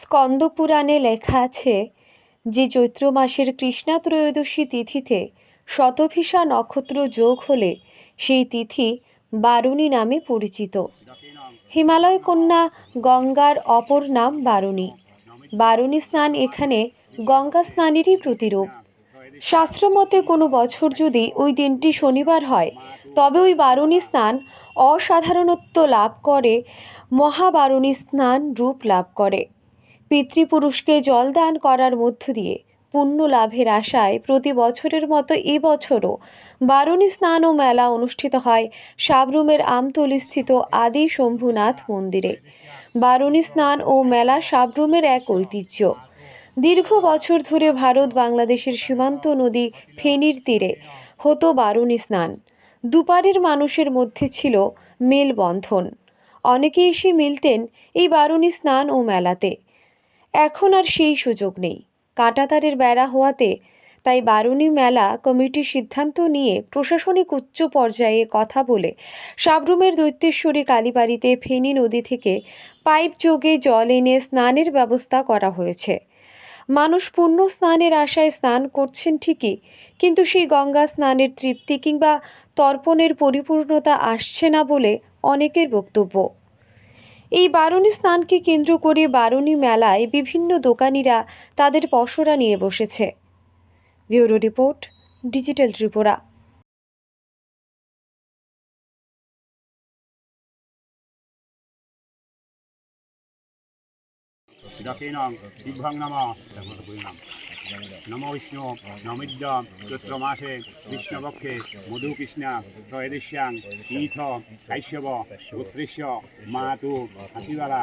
স্কন্দপুরাণে লেখা আছে, যে চৈত্র মাসের কৃষ্ণা ত্রয়োদশী তিথিতে শতভিষা নক্ষত্র যোগ হলে সেই তিথি বারুণী নামে পরিচিত। হিমালয় কন্যা গঙ্গার অপর নাম বারুণী। বারুণী স্নান এখানে গঙ্গা স্নানেরই প্রতিরূপ। শাস্ত্রমতে কোনো বছর যদি ওই দিনটি শনিবার হয়, তবে ওই বারুণী স্নান অসাধারণত্ব লাভ করে, মহাবারুণী স্নান রূপ লাভ করে। পিতৃপুরুষকে জলদান করার মধ্য দিয়ে পুণ্য লাভের আশায় প্রতি বছরের মতো এবছরও বারুণী স্নান ও মেলা অনুষ্ঠিত হয় সাবরুমের আমতলিস্থিত আদি শম্ভুনাথ মন্দিরে। বারুণী স্নান ও মেলা সাবরুমের এক ঐতিহ্য। দীর্ঘ বছর ধরে ভারত বাংলাদেশের সীমান্ত নদী ফেনীর তীরে হতো বারুণী স্নান। দুপারের মানুষের মধ্যে ছিল মেলবন্ধন। অনেকে এসে মিলতেন এই বারুণী স্নান ও মেলাতে। এখন আর সেই সুযোগ নেই। কাঁটাতারের বেড়া হওয়াতে তাই বারুণী মেলা কমিটি সিদ্ধান্ত নিয়ে প্রশাসনিক উচ্চ পর্যায়ে কথা বলে সাবরুমের দৈত্যেশ্বরী কালীবাড়িতে ফেনী নদী থেকে পাইপ যোগে জল এনে স্নানের ব্যবস্থা করা হয়েছে। মানুষ পূর্ণ স্নানের আশায় স্নান করছেন ঠিকই, কিন্তু সেই গঙ্গা স্নানের তৃপ্তি কিংবা তর্পণের পরিপূর্ণতা আসছে না বলে অনেকের বক্তব্য। এই বারুণী স্নানকে কেন্দ্র করে বারুণী মেলায় বিভিন্ন দোকানিরা তাদের পসরা নিয়ে বসেছে। Bureau report, digital Tripura. নম নম বিষ্ণু নমিদ্য চৈত্র মাসে কৃষ্ণপক্ষে মধুকৃষ্ণ ত্রয়োদশ্যাং তীর্থ কাশ্যপ পুত্রিষ্য মাতু হাসিবালা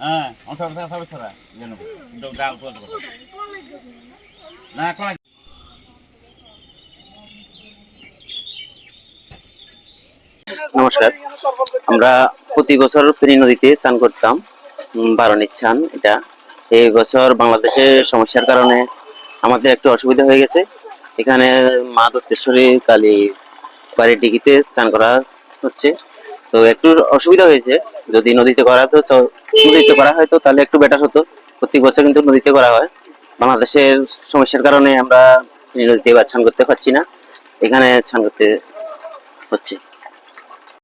হ্যাঁ কোন নমস্কার। আমরা প্রতি বছর ফেনী নদীতে স্নান করতাম। বারণের স্নান এটা। এই বছর বাংলাদেশের সমস্যার কারণে আমাদের একটু অসুবিধা হয়ে গেছে। এখানে মা দত্তেশ্বরী কালী বাড়ির ডিগিতে স্নান করা হচ্ছে। তো একটু অসুবিধা হয়েছে। যদি নদীতে করা হতো, তো নদীতে করা হয়তো, তাহলে একটু বেটার হতো। প্রত্যেক বছর কিন্তু নদীতে করা হয়। বাংলাদেশের সমস্যার কারণে আমরা নদীতে এবার স্নান করতে পারছি না। এখানে স্নান করতে হচ্ছে।